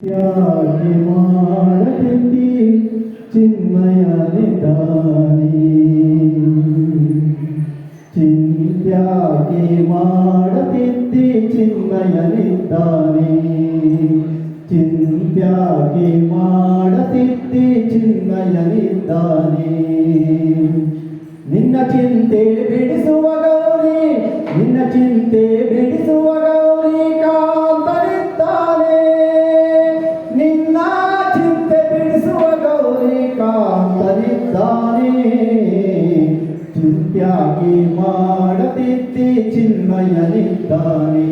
ತ್ಯಾಗಿ ಮಾಡದಿದ್ದಿ ಚಿನ್ಮಯನಿದ್ದಾನೆ ಚಿಂತ್ಯಾಗಿ ಮಾಡದಿದ್ದಿ ಚಿನ್ಮಯನಿದ್ದಾನೆ ಚಿಂತ್ಯಾಗಿ ಮಾಡದಿದ್ದಿ ಚಿನ್ಮಯನಿದ್ದಾನೆ ನಿನ್ನ ಚಿಂತೆ ಬಿಡಿಸುವ ಗೌರಿ ನಿನ್ನ ಚಿಂತೆ ಬಿಡಿಸುವ ಚಿಂತ್ಯಾಗಿ ಮಾಡದಿದ್ದಿ ಚಿನ್ಮಯನಿದ್ದಾನೆ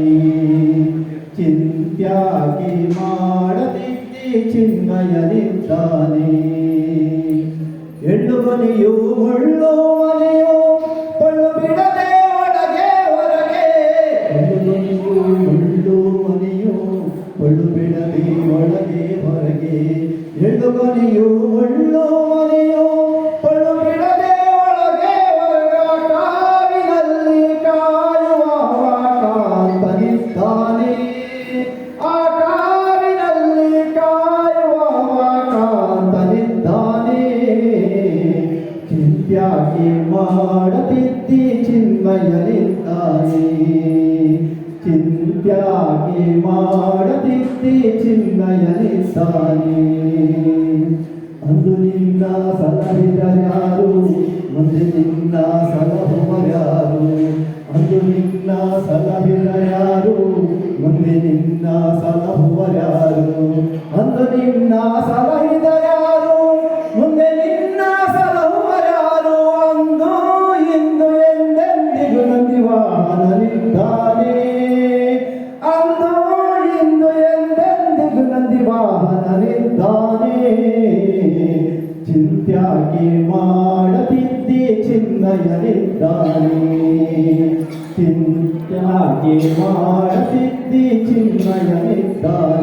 ಚಿಂತ್ಯಾಗಿ ಮಾಡದಿದ್ದಿ ಚಿನ್ಮಯನಿದ್ದಾನೆ ಹೆಣ್ಣು ಮನೆಯು ಚಿಂತ್ಯಾಗಿ ಮಾಡದಿದ್ದಿ ಚಿನ್ಮಯನಿದ್ದಾನೆ ಚಿಂತ್ಯಾಗಿ ಮಾಡದಿದ್ದಿ ಚಿನ್ಮಯನಿದ್ದಾನೆ ಅಂದು ನಿನ್ನ ಸಲಹಿದರ್ಯಾರು ಮುಂದೆ ನಿನ್ನ ಸಲಹುವರ್ಯಾರು ಅಂದು ನಿನ್ನ ಸಲಹಿದರ್ಯಾರು ಮುಂದೆ ನಿನ್ನ ಸಲಹುವರ್ಯಾರು ಅಂದು ನಿನ್ನ ಸಲಹಿದರ್ಯಾರು ಚಿಂತ್ಯಾಗಿ ಮಾಡದಿದ್ದಿ ಚಿನ್ನಯನಿದ್ದಾನೆ ಚಿಂತ್ಯಾಗಿ ಮಾಡದಿದ್ದಿ ಚಿನ್ನಯನಿದ್ದಾನೆ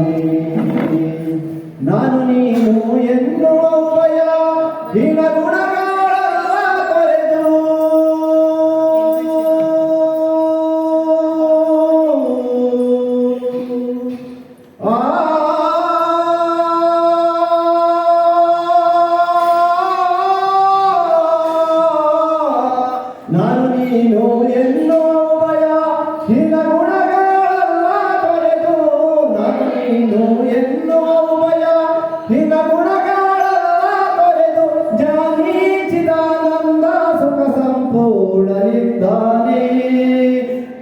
പൂർണനിധാനേ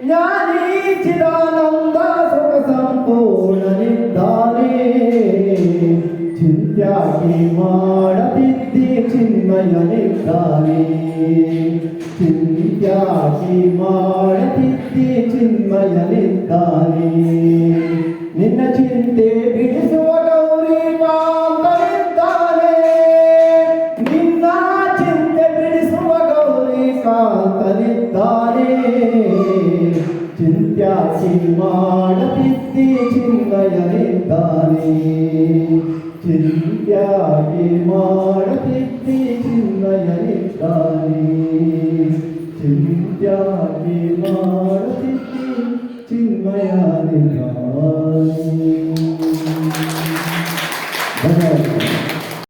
ജ്ഞാനീ ചിദാനന്ദ സുഖ സമ്പൂർണനിധാനേ ചിന്താകി മാടതിദ്ധി ചിന്മയനിധാനേ ചിന്താകി മാടതിദ്ധി ചിന്മയനിധാനേ നിന്ന ചിന്തേ 야신 마라 빛이 증가야 된다네